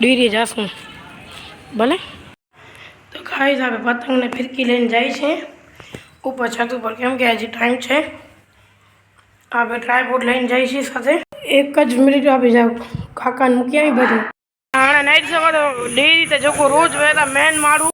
Dairy જાશું. ભલે? તો ખાઈ આપણે પતંગને ફિરકી લઈને જાય છે. ઉપર છત ઉપર કેમ કે હજી ટાઈમ છે. આપણે ટ્રાયપોડ લઈને જઈએ છીએ સાથે. એક જ મિનિટ આપી જાવ કાકાને મૂકી આવી બધું. આણે નાઈટ સવાર તો ડેરી તે જોકો રોજ વહેલા મેન મારું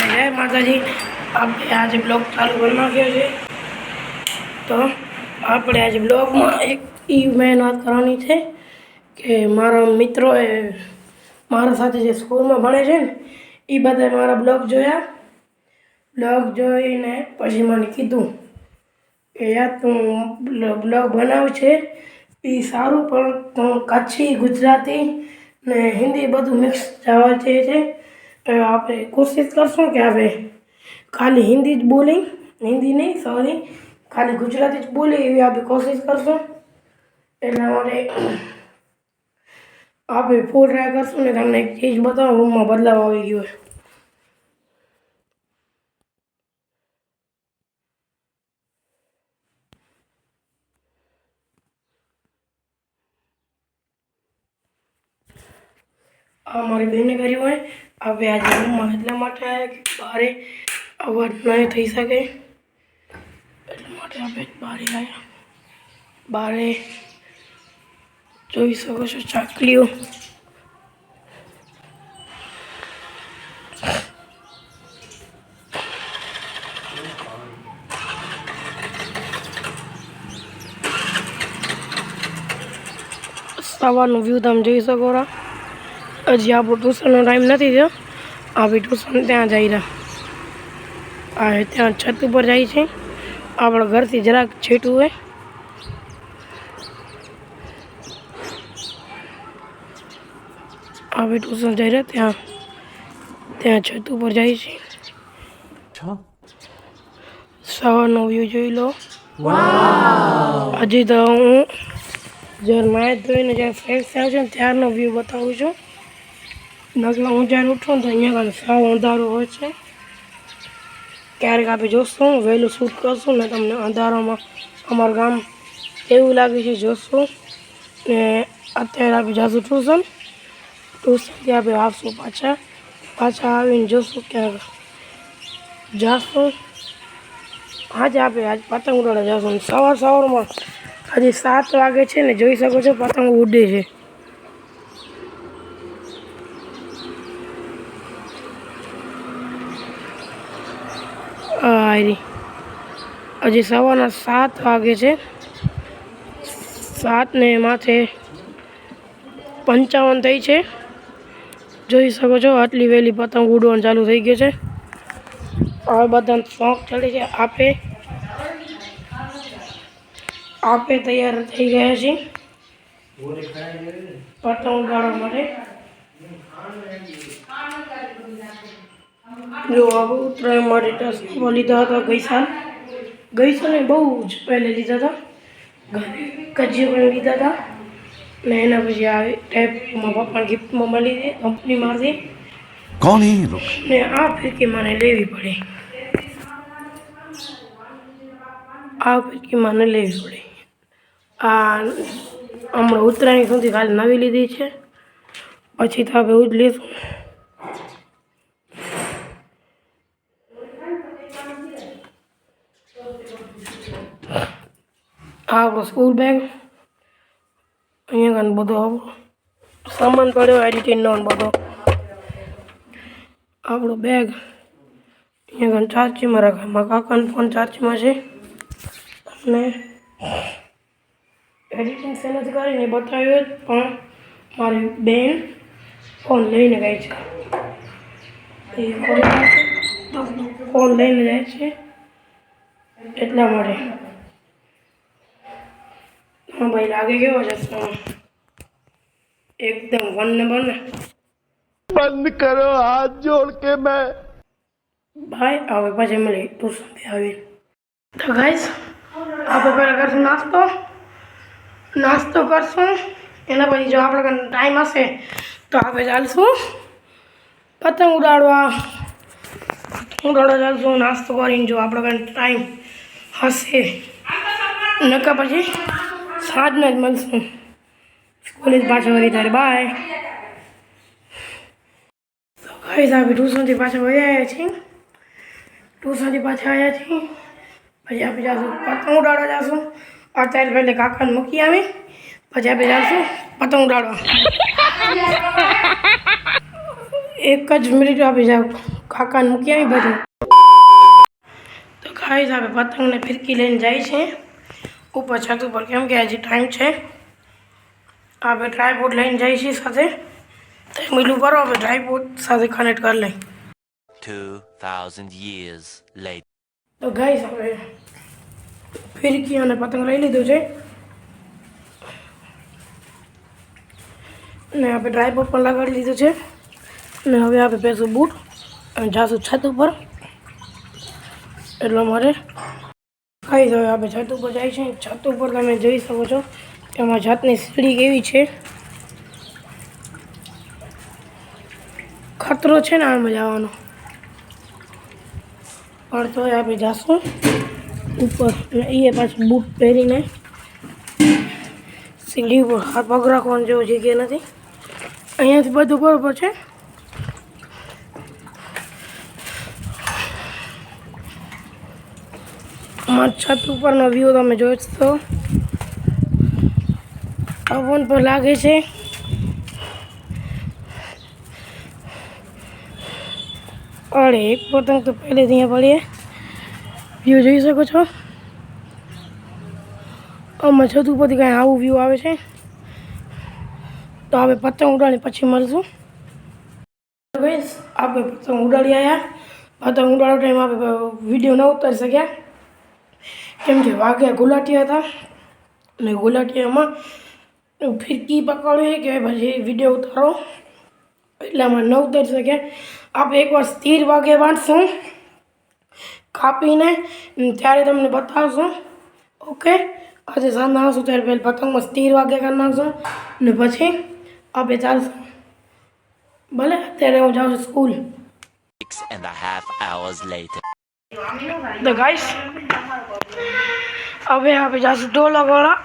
જય માતાજી. આપણે આજે બ્લોગ ચાલુ કરી નાખ્યો છે. તો આપણે આજે બ્લોગમાં એક એ મેન વાત કરવાની છે કે મારા મિત્રોએ મારા સાથે જે સ્કૂલમાં ભણે છે ને એ બધાએ મારા બ્લોગ જોયા. બ્લોગ જોઈને પછી મને કીધું કે, યાર, તું બ્લોગ બનાવ છે એ સારું, પણ તું કચ્છી, ગુજરાતી ને હિન્દી બધું મિક્સ જવા જે છે આપણે કોશિશ કરશું કે આપણે ખાલી હિન્દી જ બોલી, હિન્દી નહીં સોરી ખાલી ગુજરાતી જ બોલી એવી આપણે કોશિશ કરશું એટલા માટે આપણે ફૂલ ટ્રાય કરશું ને તમને એક ચીજ બતાવો રૂમમાં બદલાવ આવી ગયો છે. આ મારી બહેને કર્યું હોય, હવે આજે રૂમમાં એટલા માટે આવ્યા કે બારે અવાજ નહીં થઈ શકે. એટલા માટે આપણે બારે આવ્યા બારે જોઈ શકો છો ચાકલીઓ. સવારનું વ્યૂ તમે જોઈ શકો છો. હજી આપણો ટ્યુશનનો ટાઈમ નથી થયો. આવી ટ્યુશન ત્યાં જઈ રહ્યા. આ ત્યાં છત ઉપર જાય છે. આપણા ઘરથી જરાક છેટું હોય. આપણે ટ્યુશન જઈ રહ્યા ત્યાં. ત્યાં છત ઉપર જાય છે. સવારનો વ્યૂ જોઈ લો. હજી તો હું જ્યારે માય ધોઈને જ્યારે ફ્રેશ થાય છે ત્યારનો વ્યૂ બતાવું છું. નકલા હું જ્યારે ઉઠું તો અહીંયા સાવ અંધારું હોય છે. ક્યારેક આપણે જોશું, વહેલું શૂટ કરશું ને તમને અંધારામાં અમારું ગામ કેવું લાગે છે જોશું. ને અત્યારે આપણે જાશું ટ્યુશન. ટ્યુશનથી આપણે આવશું પાછા. પાછા આવીને જોશું ક્યાંક જાશું. આજે આપણે આજ પતંગ ઉડાડવા જાશું. સવાર સવારમાં આજે સાત વાગે છે ને જોઈ શકો છો, પતંગ ઉડે છે. આરી હજી સવારના સાત વાગે છે. સાત ને માથે પંચાવન થઈ છે. જોઈ શકો છો, આટલી વહેલી પતંગ ઉડવાનું ચાલુ થઈ ગયું છે. હવે બધાને શોખ ચડે છે, આપે. આપે તૈયાર થઈ ગયા છે પતંગ ઉડાડવા માટે. જો ઉત્તરાયણ માટે ટેસ્ટમાં લીધા હતા ગઈ સાલ ગઈ સાલે બહુ જ પહેલે લીધા હતા. કજિયો પણ લીધા હતા. ને એના પછી આ ટાઈપમાં પપ્પા ગિફ્ટમાં મળી હતી કંપનીમાંથી કોણ ને આ ફિરકી મને લેવી પડે. આ ફિરકી મને લેવી પડે. આ હમણાં ઉત્તરાયણ સુધી ખાલી નવી લીધી છે. પછી તો આપણે એવું જ લેશું આપણો સ્કૂલ બેગ. અહીંયા કાન બધો સામાન પડ્યો એડિટિંગનો બધો. આપણો બેગ. અહીંયા કાન ચાર્જમાં રાખે. મારા કાકાનો ફોન ચાર્જમાં છે. અને એડિટિંગ શેનાથી કરીને બતાવ્યો પણ મારી બેન ફોન લઈને ગઈ છે. એ ફોન લઈને જાય છે. એટલા માટે. हाँ आगे क्यों हो जाता हूँ एकदम वन नंबर बंद करो हाथ जोड़ के मैं। भाई आवे पास मिले तू समझे आवे तो गाइस आप अगर कर नाश्तो नाश्तो कर सो एना पर जो आप लोग टाइम आसे तो आप जाल सो। पतंग उड़ाड़वा। उड़ाड़ा जाल सो नाश्तो कर जो आप लोग टाइम हसे नका पी સાંજના જ મળશું. કોલેજ પાછા વળી તારે. બાય તો કઈ સાહેબ ટ્યુશનથી પાછા વળી આવ્યા છીએ. ટ્યુશનથી પાછા આવ્યા છીએ. પછી આપણે જાશું પતંગ ઉડાડવા જાશું. અત્યારે પહેલે કાકાને મૂકી આવી પછી આપણે જાશું પતંગ ઉડાડવા. એક જ મિનિટ આપી જાવ કાકાને મૂકી આવી બધું. તો ખાઈ સાહેબ પતંગને ફિરકી લઈને જાય છે. ઉપર છત ઉપર કેમ કે હજી ટાઈમ છે. આપણે ટ્રાયપોડ લઈને જઈએ છીએ સાથે. તો મિલું ભરો આપણે ટ્રાયપોડ સાથે કનેક્ટ કરી લઈ 2,000 years later. તો ગાઈસ આપણે ફિરકી અને પતંગ લઈ લીધું છે. ને આપણે ટ્રાયપોડ પણ લગાડી લીધું છે. ને હવે આપણે પહેરશું બૂટ અને જાશું છત ઉપર. એટલે મારે ખાઈ હવે આપણે છત ઉપર જાય છે. છત ઉપર તમે જોઈ શકો છો એમાં છતની સીડી કેવી છે. ખતરો છે ને આમાં જવાનો. પણ તોય આપણે જાશું ઉપર એ પાછું બૂટ પહેરીને સીડી ઉપર પગ રાખવાનું જેવું જગ્યા નથી. અહીંયાથી બધું બરોબર છે. અમારા છત ઉપરનો વ્યૂ તમે જોઈ છો પવન પણ લાગે છે. અરે, એક પતંગ તો પહેલેથી અહીંયા પડીએ. વ્યૂ જોઈ શકો છો. આમાં છત ઉપરથી કાંઈ આવું વ્યૂ આવે છે. તો આપણે પતંગ ઉડાડી પછી મળશું. આપણે પતંગ ઉડાડી આવ્યા પતંગ ઉડાડો ટાઈમ આપણે વીડિયો ન ઉતારી શક્યા. કેમ કે વાગ્યા ગુલાટિયા હતા અને ગુલાટિયામાં ફિરકી પકડવી કે પછી વીડિયો ઉતારો. એટલે અમે ન ઉતરી શકે આપણે એકવાર સ્થિર વાગે વાંચશું કાપીને ત્યારે તમને બતાવશું. ઓકે? આજે સાંજના આવશું ત્યારે પહેલાં પતંગમાં સ્થિર વાગે કરી નાખશું ને પછી આપણે ચાલશું. ભલે અત્યારે હું જાઉં છું સ્કૂલ. તો ગાઈસ હવે આપણે જઈશું ઢોલ વગાડવા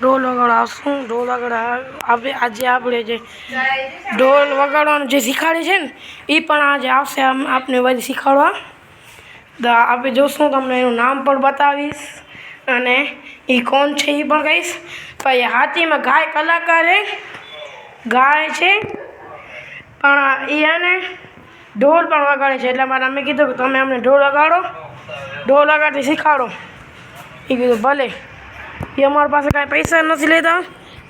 ઢોલ વગાડવા ઢોલ આપણે આજે આપણે જે ઢોલ વગાડવાનું જે શીખવાડે છે ને એ પણ આજે આવશે આમ આપને બધી શીખવાડવા આપણે જોશું તમને એનું નામ પણ બતાવીશ અને એ કોણ છે એ પણ કહીશ. પછી હાથીમાં ગાય કલાકાર ગાય છે. પણ એને ઢોલ પણ વગાડે છે. એટલે મારે અમે કીધું કે તમે અમને ઢોલ વગાડો. ઢોલ વગાડતી શીખવાડો એ કીધું ભલે. એ અમારી પાસે કાંઈ પૈસા નથી લેતા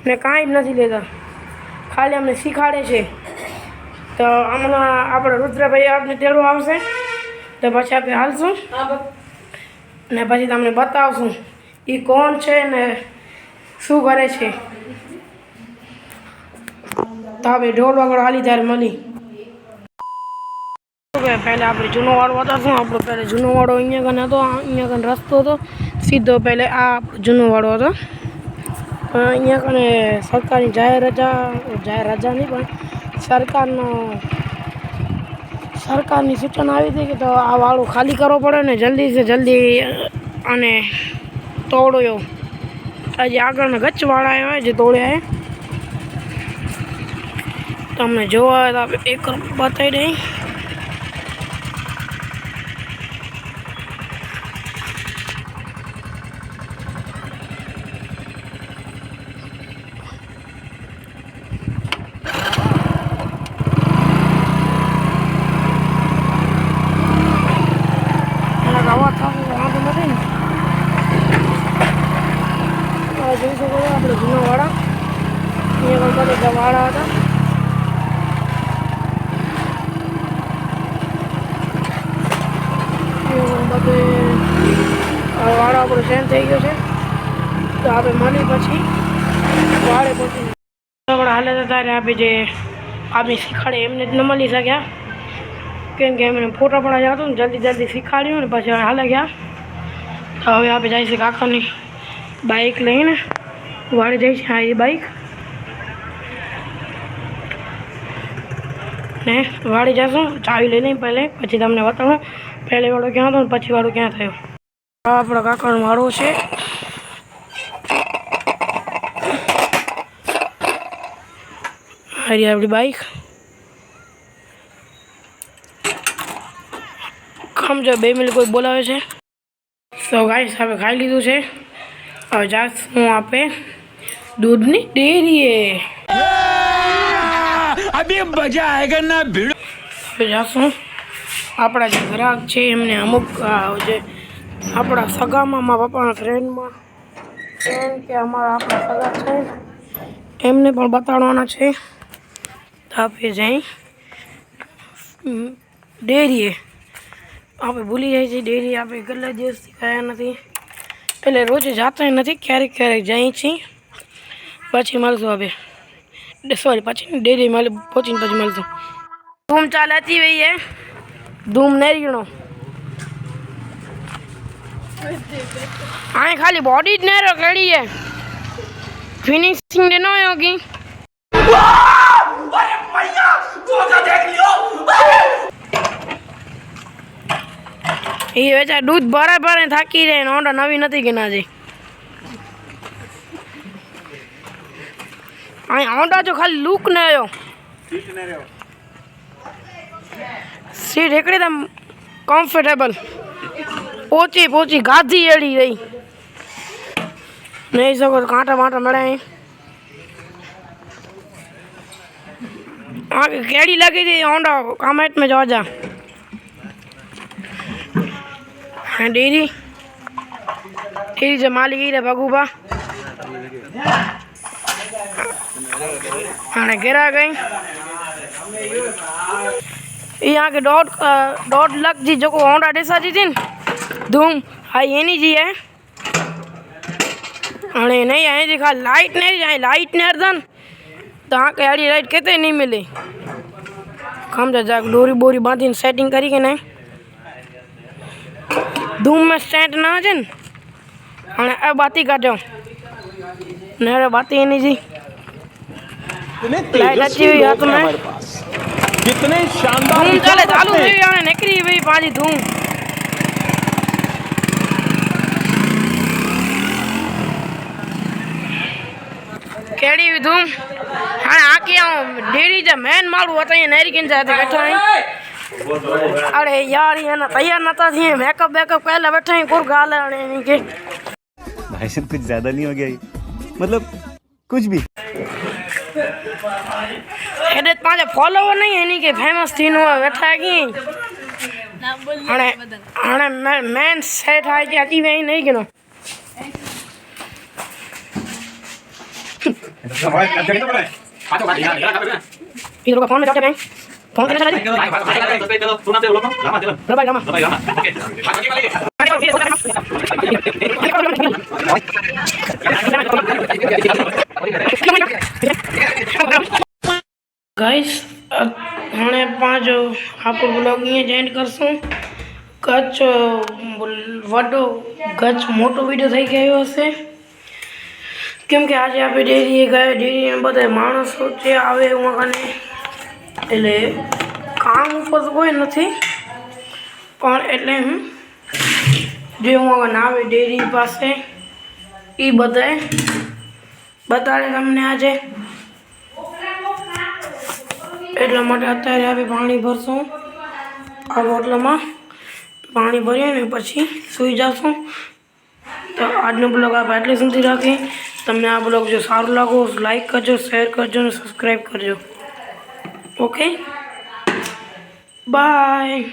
ને કાંઈ જ નથી લેતા. ખાલી અમને શીખવાડે છે. તો હમણાં આપણે રુદ્રભાઈ આપને તેડવા આવશે. તો પછી આપણે હાલશું. ને પછી તમને બતાવશું એ કોણ છે ને શું કરે છે. તો આપણે ઢોલ વગર હાલી ત્યારે મળી. પહેલાં આપણે જૂનો વાળો બતાવશું આપણો પહેલાં જૂનો વાળો અહીંયા કને હતો અહીંયા કને રસ્તો હતો, સીધો પહેલે આ જૂનો વાળો હતો. અહીંયા કને સરકારની જાહેર રજા જાહેર રજા નહીં, પણ સરકારનો, સરકારની સૂચના આવી હતી કે તો આ વાળો ખાલી કરવો પડે ને જલ્દી સે જલ્દી અને તોડ્યો. આજે આગળના ગચ્છવાળા આવ્યા જે તોડ્યા તમને જોવા હોય એક બતાવી દઈએ એના ગવા થશે વાંધો નથી ને હવે જોઈ શકો છો આપણે જૂના વાળા અહીંયા પણ બધા વાળા હતા અહીંયા પણ વાળો આપણો સેન્ડ થઈ ગયો છે. તો આપણે મળી પછી વાળે પછી આપણે હાલે તો ત્યારે આપણે જે આપણે શીખવાડે એમને જ ન મળી શક્યા કેમ કે એમને ફોટા પડા જતો ને, જલ્દી જલ્દી શીખવાડ્યું ને, પછી હાલે ગયા. તો હવે આપણે જઈશું કાકાની બાઇક લઈને. વાળે જઈશું, હા, એ બાઇક ને વાળી જશું, ચાવી લઈ લઈને પહેલે, પછી તમને બતાવું. પહેલે વાળો ક્યાં હતો પછી વાળો ક્યાં થયો? આ આપણો કાકાનું માળો છે. હરી આપણી બાઈક. કામ જો બે મિનિટ કોઈ બોલાવે છે. તો ગાઈસ હવે ખાઈ લીધું છે. હવે જાશું આપે દૂધની ડેરીએ. अभी मजा आएगा ना भिड़ो હવે જાશું આપણા જે ગ્રાહક છે એમને અમુક આ જે આપણા સગામાં મારા પપ્પાના ફ્રેન્ડમાં ફ્રેન્ડ કે અમારા આપણા સગા છે એમને પણ બતાડવાના છે તો આપણે જઈ હમ, ડેરીએ આપણે ભૂલી જાય છે ડેરી આપણે કેટલા દિવસથી ગયા નથી એટલે રોજ જાતા નથી ક્યારેક ક્યારેક જઈએ છીએ પછી મળશું હવે સોરી પછી ડેરી મળે પહોંચીને પછી મળતું. ધૂમ ચાલાતી વહી હે ધૂમ નહીં રીણો અહીં ખાલી બોડી જ નહીં રખડી હે ફિનિશિંગ ન હોગી એ વેચા દૂધ ભરે ભરે થાકી જાય ઓંડા નવી નથી કે ના જે અહીં આવડો જો ખાલી લૂક ન રહ્યો. સીટ એકદમ કમ્ફર્ટેબલ પોચી પોચી ગાધી એડી રહી. નહીં શકો તો કાંટા બાંટા મળે અહીં. આ કેડી લાગી હતી ઓંડા કામેટ મેં જવા જા હા ડેરી. ડેરી જે માલિક એ રે हाँ गिरा गई ये यहाँ के दौड़ दौड़ लग जी जो को होंडा डेसा जी थी न धूम हाँ ये नहीं जी है अरे नहीं आए जी खाली लाइट नहीं जाए लाइट नहीं हरदन તો આ કે આડી લાઈટ કેતે નહીં મિલે સમજો જાક દોરી બોરી બાંધીને સેટિંગ કરી કે નહીં ધૂમમાં સ્ટેન્ડ ના છે ને અને આ બાતી કાઢ્યો ને હવે બાતી એની कितने लाइट अच्छी हुई हाथ में। कितने शानदार धूम चले चालू हुई आने निकली हुई पाजी धूम। કેડી વિધુમ હા આખી આવું ડેરી જે મેન મારું હતા અહીંયા નેરીકીન જાય બેઠા અરે યાર એના તૈયાર નતા થઈએ મેકઅપ બેકઅપ પહેલા બેઠા અહીં કુર ગાલે અને એની કે भाई साहब कुछ ज़्यादा नहीं हो गया ये। मतलब कुछ भी। हेॾे तव्हांजा फॉलोवर नहीं आहिनि की फेमस थीनो आहे वेठा कीअं हाणे हाणे मेन सेट आहे की अची विया आहिनि नहीं कीनो इधर का फोन में जाते बैंक फोन करने चला जाओ भाई रामा भाई रामा ओके ગાઈસ હાણે પાંચ આપણો બ્લોગ અહીંયા જ એન્ડ કરશું. કચ્છ વડો, કચ્છ મોટો વીડિયો થઈ ગયો હશે. કેમ કે આજે આપણે ડેરીએ ગયા ડેરી બધા માણસો જે આવે એમાં એટલે કામ ઉપર તો કોઈ નથી. પણ એટલે હું, જે હું આવે ડેરી પાસે એ બધાએ બતાડે તમને આજે. એટલા માટે અત્યારે આપણે પાણી ભરશું. આ બોટલામાં પાણી ભરીએ ને પછી સૂઈ જશું. તો આજનો બ્લોગ આપણે એટલે સુધી રાખી તમને આ બ્લોગ જો સારું લાગો, લાઈક કરજો, શેર કરજો અને સબસ્ક્રાઈબ કરજો. ઓકે? બાય.